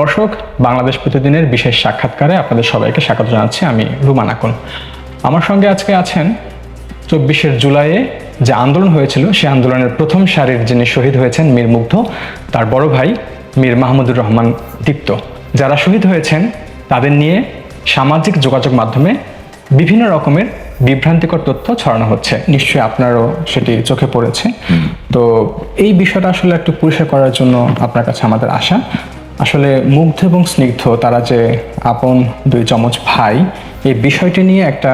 দর্শক বাংলাদেশ প্রতিদিনের বিশেষ সাক্ষাৎকারে আপনাদের সবাইকে স্বাগত জানাচ্ছি আমি রুমান আকুন আমার সঙ্গে আজকে আছেন চব্বিশে জুলাইয়ে যে আন্দোলন হয়েছিল সেই আন্দোলনের প্রথম সারির যিনি শহীদ হয়েছেন মীর মুগ্ধ তার বড় ভাই মীর মাহমুদুর রহমান দীপ্ত। যারা শহীদ হয়েছেন তাদের নিয়ে সামাজিক যোগাযোগ মাধ্যমে বিভিন্ন রকমের বিভ্রান্তিকর তথ্য ছড়ানো হচ্ছে। নিশ্চয়ই আপনারও সেটি চোখে পড়েছে। তো এই বিষয়টা আসলে একটু পরিষ্কার করার জন্য আপনার কাছে আমাদের আশা। আসলে মুগ্ধ এবং স্নিগ্ধ তারা যে আপন দুই চমচ ভাই এই বিষয়টি নিয়ে একটা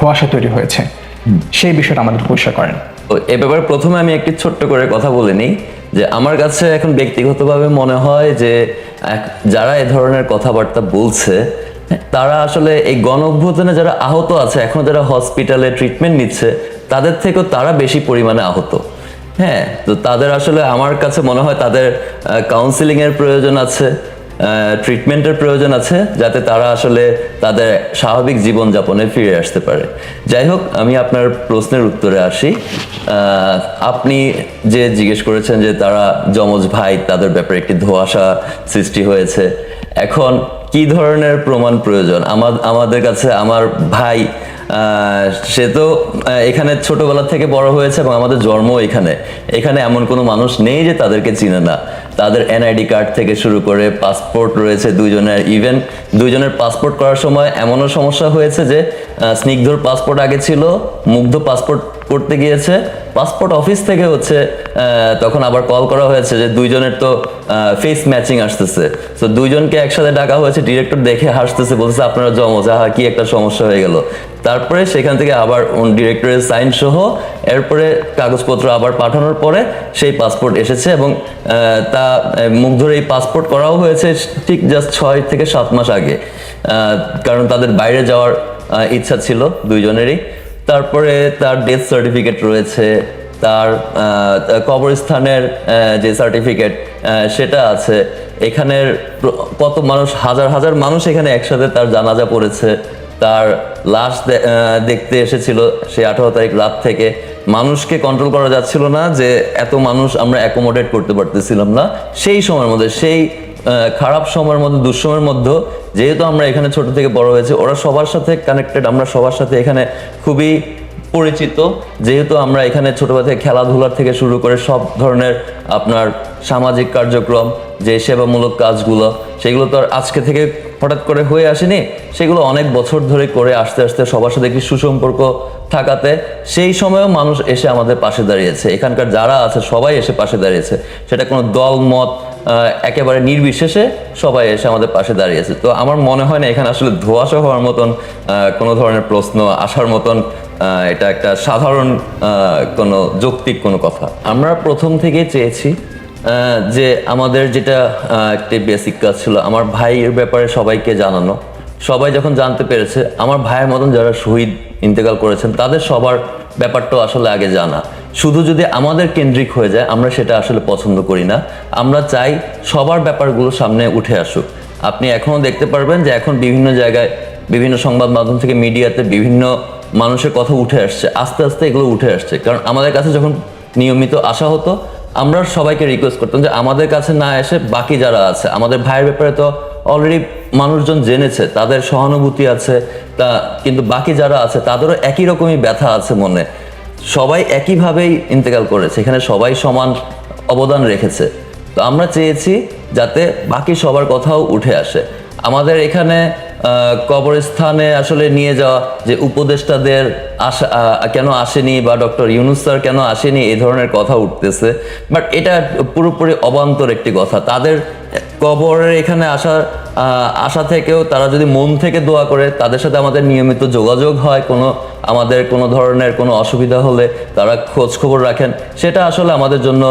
ধোয়াশা তৈরি হয়েছে। সেই বিষয়টা আমাদের পরিষ্কার করেন। এ ব্যাপারে প্রথমে আমি একটি ছোট্ট করে কথা বলে নিই যে আমার কাছে এখন ব্যক্তিগতভাবে মনে হয় যে যারা এ ধরনের কথাবার্তা বলছে তারা আসলে এই গণ অভ্যুত্থানে যারা আহত আছে এখন যারা হসপিটালে ট্রিটমেন্ট নিচ্ছে তাদের থেকেও তারা বেশি পরিমাণে আহত। হ্যাঁ তো তাদের আসলে আমার কাছে মনে হয় তাদের কাউন্সিলিং এর প্রয়োজন আছে ট্রিটমেন্টের প্রয়োজন আছে, যাতে তারা আসলে তাদের স্বাভাবিক জীবনযাপনে ফিরে আসতে পারে। যাই হোক, আমি আপনার প্রশ্নের উত্তরে আসি। আপনি যে জিজ্ঞেস করেছেন যে তারা যমজ ভাই, তাদের ব্যাপারে একটি ধোঁয়াশা সৃষ্টি হয়েছে। এখন কি ধরনের প্রমাণ প্রয়োজন? আমাদের কাছে, আমার ভাই সে তো এখানে ছোটবেলা থেকে বড় হয়েছে এবং আমাদের জন্ম এখানে। এখানে এমন কোনো মানুষ নেই যে তাদেরকে চিনে না। তাদের এনআইডি কার্ড থেকে শুরু করে পাসপোর্ট রয়েছে দুজনের ইভেন দুজনের পাসপোর্ট করার সময় এমনও সমস্যা হয়েছে যে স্নিগ্ধর পাসপোর্ট আগে ছিল, মুগ্ধ পাসপোর্ট করতে গিয়েছে। পাসপোর্ট অফিস থেকে হচ্ছে তখন আবার কল করা হয়েছে যে দুইজনের তো ফেস ম্যাচিং আসতেছে। তো দুইজনকে একসাথে ডাকা হয়েছে ডিরেক্টর দেখে হাসতেছে, বলতেছে, আপনারা জমজ, আহা, কি একটা সমস্যা হয়ে গেল। তারপরে সেখান থেকে আবার ডিরেক্টরের সাইন সহ, এরপরে কাগজপত্র আবার পাঠানোর পরে সেই পাসপোর্ট এসেছে এবং তা মুখ ধরে এই পাসপোর্ট করাও হয়েছে ঠিক জাস্ট ছয় থেকে সাত মাস আগে। কারণ তাদের বাইরে যাওয়ার ইচ্ছা ছিল দুইজনেরই। তারপরে তার ডেথ সার্টিফিকেট রয়েছে, তার কবরস্থানের যে সার্টিফিকেট সেটা আছে। এখানের কত মানুষ, হাজার হাজার মানুষ এখানে একসাথে তার জানাজা পড়েছে। তার লাশ দেখতে এসেছিল সেই আঠারো তারিখ রাত থেকে। মানুষকে কন্ট্রোল করা যাচ্ছিল না যে এত মানুষ আমরা অ্যাকোমোডেট করতে পারতেছিলাম না। সেই সময়ের মধ্যে, সেই খারাপ সময়ের মধ্যে, দুঃসময়ের মধ্যে, যেহেতু আমরা এখানে ছোট থেকে বড় হয়েছে, ওরা সবার সাথে কানেক্টেড আমরা সবার সাথে এখানে খুবই পরিচিত। যেহেতু আমরা এখানে ছোটবেলা থেকে খেলাধুলার থেকে শুরু করে সব ধরনের আপনার সামাজিক কার্যক্রম, যে সেবামূলক কাজগুলো, সেগুলো তো আর আজকে থেকে হঠাৎ করে হয়ে আসেনি, সেগুলো অনেক বছর ধরে করে আস্তে আস্তে সবার সাথে একটি সুসম্পর্ক থাকাতে, সেই সময়েও মানুষ এসে আমাদের পাশে দাঁড়িয়েছে। এখানকার যারা আছে, সবাই এসে পাশে দাঁড়িয়েছে। সেটা কোনো দল, মত একেবারে নির্বিশেষে সবাই এসে আমাদের পাশে দাঁড়িয়েছে তো আমার মনে হয় না এখানে আসলে ধোয়াশা হওয়ার মতন কোনো ধরনের প্রশ্ন আসার মতন এটা একটা সাধারণ কোনো যৌক্তিক কোনো কথা। আমরা প্রথম থেকে চেয়েছি যে আমাদের যেটা একটি বেসিক কাজ ছিল, আমার ভাইয়ের ব্যাপারে সবাইকে জানানো। সবাই যখন জানতে পেরেছে, আমার ভাইয়ের মতন যারা শহীদ ইন্তেকাল করেছেন, তাদের সবার ব্যাপারটাও আসলে আগে জানা। শুধু যদি আমাদের কেন্দ্রিক হয়ে যায়, আমরা সেটা আসলে পছন্দ করি না। আমরা চাই সবার ব্যাপারগুলো সামনে উঠে আসুক। আপনি এখনও দেখতে পারবেন যে এখন বিভিন্ন জায়গায়, বিভিন্ন সংবাদ মাধ্যম থেকে মিডিয়াতে বিভিন্ন মানুষের কথা উঠে আসছে। আস্তে আস্তে এগুলো উঠে আসছে। কারণ আমাদের কাছে যখন নিয়মিত আসা হতো, আমরা সবাইকে রিকোয়েস্ট করতাম যে আমাদের কাছে না এসে বাকি যারা আছে, আমাদের ভাইয়ের ব্যাপারে তো অলরেডি মানুষজন জেনেছে, তাদের সহানুভূতি আছে, তা কিন্তু বাকি যারা আছে, তাদেরও একই রকমই ব্যথা আছে মনে। সবাই একইভাবেই ইন্তেকাল করেছে, এখানে সবাই সমান অবদান রেখেছে। তো আমরা চেয়েছি যাতে বাকি সবার কথাও উঠে আসে। আমাদের এখানে কবরস্থানে আসলে নিয়ে যাওয়া যে উপদেষ্টাদের আসা কেন আসেনি বা ডক্টর ইউনুস স্যার কেন আসেনি এই ধরনের কথা উঠতেছে। বাট এটা পুরোপুরি অবান্তর একটি কথা। তাদের কবরের এখানে আসা আসা থেকেও তারা যদি মন থেকে দোয়া করে, তাদের সাথে আমাদের নিয়মিত যোগাযোগ হয়, কোনো আমাদের কোনো ধরনের কোনো অসুবিধা হলে তারা খোঁজ খবর রাখেন। সেটা আসলে আমাদের জন্য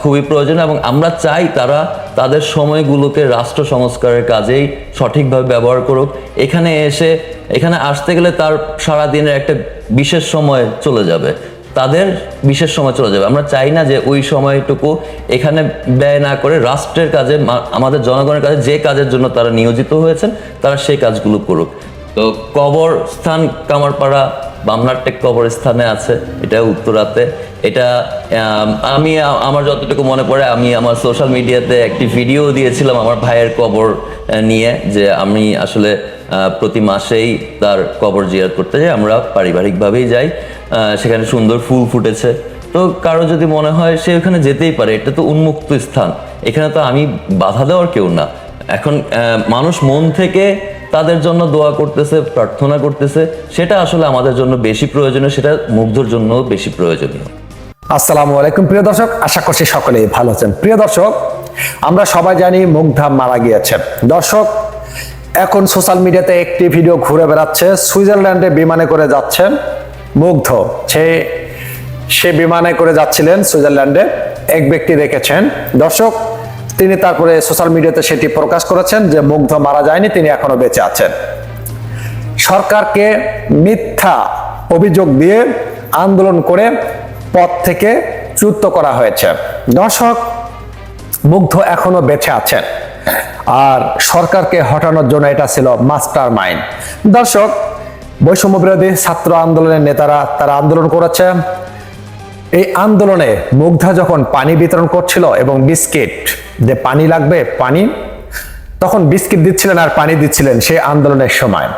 খুবই প্রয়োজন এবং আমরা চাই তারা তাদের সময়গুলোকে রাষ্ট্র সংস্কারের কাজেই সঠিকভাবে ব্যবহার করুক। এখানে এসে, এখানে আসতে গেলে তার সারা দিনের একটা বিশেষ সময় চলে যাবে। তাদের বিশেষ সময় চলে যাবে। আমরা চাই না যে ওই সময়টুকু এখানে ব্যয় না করে রাষ্ট্রের কাজে আমাদের জনগণের কাজে যে কাজের জন্য তারা নিয়োজিত হয়েছেন, তারা সেই কাজগুলো করুক। তো কবর স্থান কামারপাড়া বামনারটেক কবরস্থানে আছে, এটা উত্তরাতে। এটা, আমি আমার যতটুকু মনে পড়ে, আমি আমার সোশ্যাল মিডিয়াতে একটি ভিডিও দিয়েছিলাম আমার ভাইয়ের কবর নিয়ে, যে আমি আসলে প্রতি মাসেই তার কবর জিয়ারত করতে যাই, আমরা পারিবারিকভাবেই যাই সেখানে সুন্দর ফুল ফুটেছে। তো কারও যদি মনে হয় সে ওখানে যেতেই পারে, এটা তো উন্মুক্ত স্থান, এখানে তো আমি বাধা দেওয়ার কেউ না। এখন মানুষ মন থেকে তাদের জন্য দোয়া করতেছে, প্রার্থনা করতেছে, সেটা আসলে আমাদের জন্য বেশি প্রয়োজনীয়, সেটা মুগ্ধর জন্য বেশি প্রয়োজনীয়। আসসালামু আলাইকুম প্রিয় দর্শক, আশা করছি সকলেই ভালো আছেন। প্রিয় দর্শক, আমরা সবাই জানি মুগ্ধা মারা গিয়েছেন দর্শক, এখন সোশ্যাল মিডিয়াতে একটি ভিডিও ঘুরে বেড়াচ্ছে, সুইজারল্যান্ডে বিমানে করে যাচ্ছেন মুগ্ধ। সে সে বিমানে করে যাচ্ছিলেন সুইজারল্যান্ডে, এক ব্যক্তি দেখেছেন। দর্শক তিনি তারপরে সোশ্যাল মিডিয়াতে সেটি প্রকাশ করেছেন যে মুগ্ধ মারা যায়নি, তিনি এখনও বেঁচে আছেন। সরকারকে মিথ্যা অভিযোগ দিয়ে আন্দোলন করে পদ থেকে চ্যুত করা হয়েছে। দর্শক, মুগ্ধ এখনও বেঁচে আছেন। আর সরকারকে হটানোর জন্য এটা ছিল মাস্টার মাইন্ড। দর্শক, বৈষম্য বিরোধী ছাত্র আন্দোলনের নেতারা তারা আন্দোলন করেছে। এই আন্দোলনে মুগ্ধা যখন পানি বিতরণ করছিল এবং বিস্কিট যে পানি লাগবে, পানি। তখন বিস্কিট দিচ্ছিলেন আর পানি দিচ্ছিলেন সেই আন্দোলনের সময়।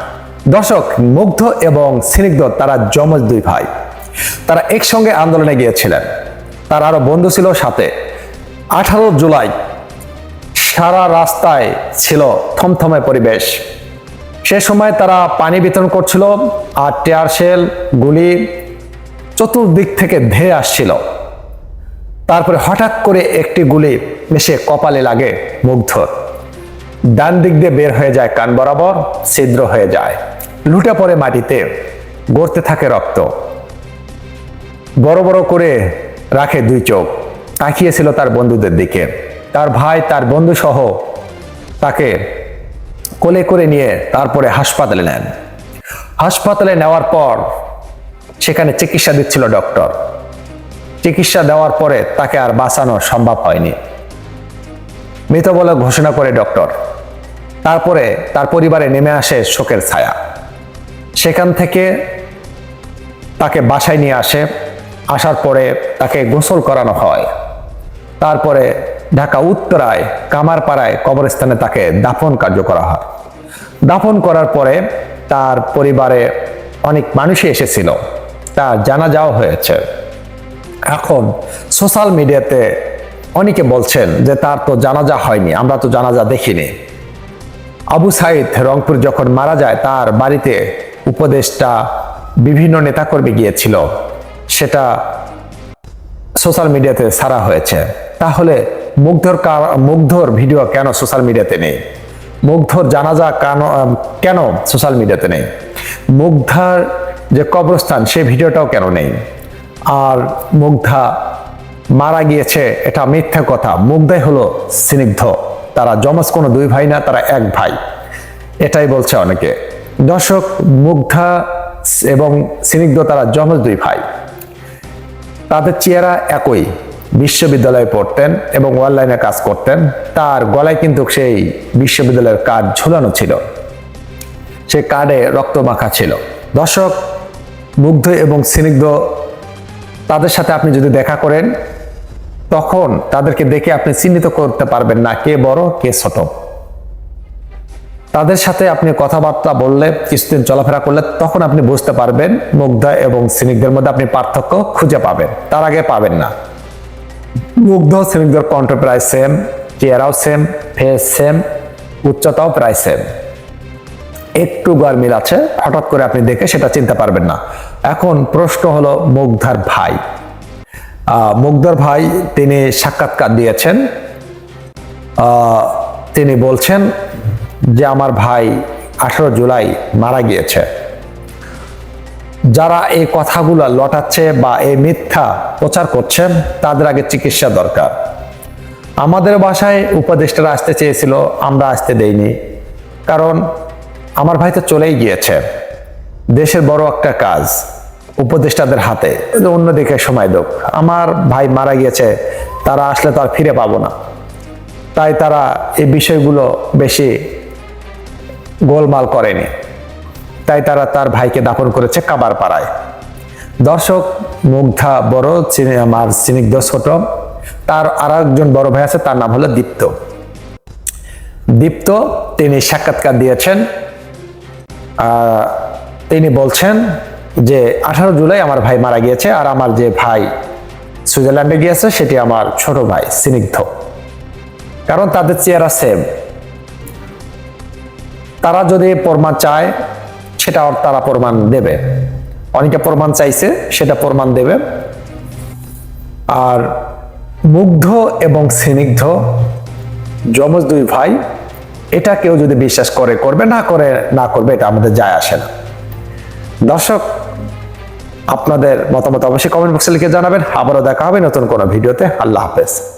দর্শক, মুগ্ধ এবং স্নিগ্ধ তারা যমজ দুই ভাই। তারা একসঙ্গে আন্দোলনে গিয়েছিলেন। তার আরও বন্ধু ছিল সাথে। আঠারো জুলাই সারা রাস্তায় ছিল থমথমে পরিবেশ। সে সময় তারা পানি বিতরণ করছিল আর টেয়ার গুলি চতুর্দিক থেকে ধেয়ে আসছিল। তারপরে হঠাৎ করে একটি গুলি এসে কপালে লাগে মুগ্ধর ডান দিক দিয়ে বের হয়ে যায় কান বরাবর, ছিদ্র হয়ে যায়। লুটে পড়ে মাটিতে, গড়তে থাকে রক্ত। বড় বড় করে রাখে দুই চোখ। তাকিয়েছিল তার বন্ধুদের দিকে। তার ভাই, তার বন্ধু সহ তাকে কোলে করে নিয়ে তারপরে হাসপাতালে নেন। হাসপাতালে নেওয়ার পর সেখানে চিকিৎসা দিচ্ছিল ডক্টর। চিকিৎসা দেওয়ার পরে তাকে আর বাঁচানো সম্ভব হয়নি। মৃত বলে ঘোষণা করে ডক্টর। তারপরে তার পরিবারে নেমে আসে শোকের ছায়া। সেখান থেকে তাকে বাসায় নিয়ে আসে। আসার পরে তাকে গোসল করানো হয়। তারপরে ঢাকা উত্তরায় কামারপাড়ায় কবরস্থানে তাকে দাফন কার্য করা হয়। দাফন করার পরে তার পরিবারে অনেক মানুষই এসেছিল। তা জানা যাওয়া হয়েছে। এখন সোশ্যাল মিডিয়াতে অনেকে বলছেন যে তার তো জানাজা হয়নি, আমরা তো জানাজা দেখিনি। আবু সাইদ রংপুর যখন মারা যায়, তার বাড়িতে উপদেশটা বিভিন্ন নেতাকর্মী গিয়েছিল, সেটা সোশ্যাল মিডিয়াতে ছাড়া হয়েছে। তাহলে মুগ্ধর মুগ্ধর ভিডিও কেন সোশ্যাল মিডিয়াতে নেই? মুগ্ধর জানাজা কেন কেন সোশ্যাল মিডিয়াতে নেই? মুগ্ধার যে কবরস্থান সেই ভিডিওটাও কেন নেই? আর মুগ্ধা মারা গিয়েছে, এটা মিথ্যা কথা। মুগ্ধাই হলো স্নিগ্ধ। তারা যমজ কোনো দুই ভাই না, তারা এক ভাই। এটাই বলছে অনেকে। দর্শক, মুগ্ধা এবং স্নিগ্ধ তারা জমজ দুই ভাই। তাদের চেহারা একই। বিশ্ববিদ্যালয়ে পড়তেন এবং অনলাইনে কাজ করতেন। তার গলায় কিন্তু সেই বিশ্ববিদ্যালয়ের কার্ড ঝুলানো ছিল। সে কার্ডে রক্ত মাখা ছিল। দর্শক, মুগ্ধ এবং স্নিগ্ধ তাদের সাথে আপনি যদি দেখা করেন, তখন তাদেরকে দেখে আপনি চিহ্নিত করতে পারবেন না কে বড়, কে ছোট। তাদের সাথে আপনি কথাবার্তা বললে, কিছুদিন চলাফেরা করলে, তখন আপনি বুঝতে পারবেন, মুগ্ধা এবং স্নিগ্ধের মধ্যে আপনি পার্থক্য খুঁজে পাবেন। তার আগে পাবেন না। মুগ্ধ স্নিগ্ধর কণ্ঠ প্রায় সেম চেহারাও সেম ফেস সেম উচ্চতাও প্রায় সেম একটু গড় মিল আছে, হঠাৎ করে আপনি দেখে সেটা চিনতে পারবেন না। এখন প্রশ্ন হলো মুগ্ধার ভাই। মুগ্ধার ভাই তিনি সাক্ষাৎকার দিয়েছেন। তিনি বলছেন যে আমার ভাই আঠারো জুলাই মারা গিয়েছে। যারা এই কথাগুলো লটাচ্ছে বা এই মিথ্যা প্রচার করছেন তাদের আগে চিকিৎসা দরকার। আমাদের বাসায় উপদেষ্টারা আসতে চেয়েছিল, আমরা আসতে দেইনি। কারণ আমার ভাই তো চলেই গিয়েছে। দেশের বড় একটা কাজ, উপদেষ্টাদের হাতে। অন্যদিকে সময় দোক। আমার ভাই মারা গিয়েছে, তারা আসলে তো আর ফিরে পাবো না। তাই তারা এই বিষয়গুলো বেশি গোলমাল করেনি। তাই তারা তার ভাইকে দাফন করেছে কাবার পাড়ায় দর্শক, মুগ্ধা বড়, চিনি আমার স্নিগ্ধ ছোট। তার আর একজন বড় ভাই আছে, তার নাম হলো দীপ্ত। দীপ্ত, তিনি সাক্ষাৎকার দিয়েছেন। তিনি বলছেন যে আঠারো জুলাই আমার ভাই মারা গিয়েছে আর আমার যে ভাই সুইজারল্যান্ডে গিয়েছে, সেটি আমার ছোট ভাই, স্নিগ্ধ। কারণ তাদের চেহারা সেম তারা যদি প্রমাণ চায়, সেটা তারা প্রমাণ দেবে। অনেকে প্রমাণ চাইছে, সেটা প্রমাণ দেবে। আর মুগ্ধ এবং স্নিগ্ধ, যমজ দুই ভাই এটা কেউ যদি বিশ্বাস করে, করবে, না করে, না করবে, এটা আমাদের যায় আসে না। দর্শক, আপনাদের মতামত অবশ্যই কমেন্ট বক্সে লিখে জানাবেন। আবারও দেখা হবে নতুন কোনো ভিডিওতে। আল্লাহ হাফেজ।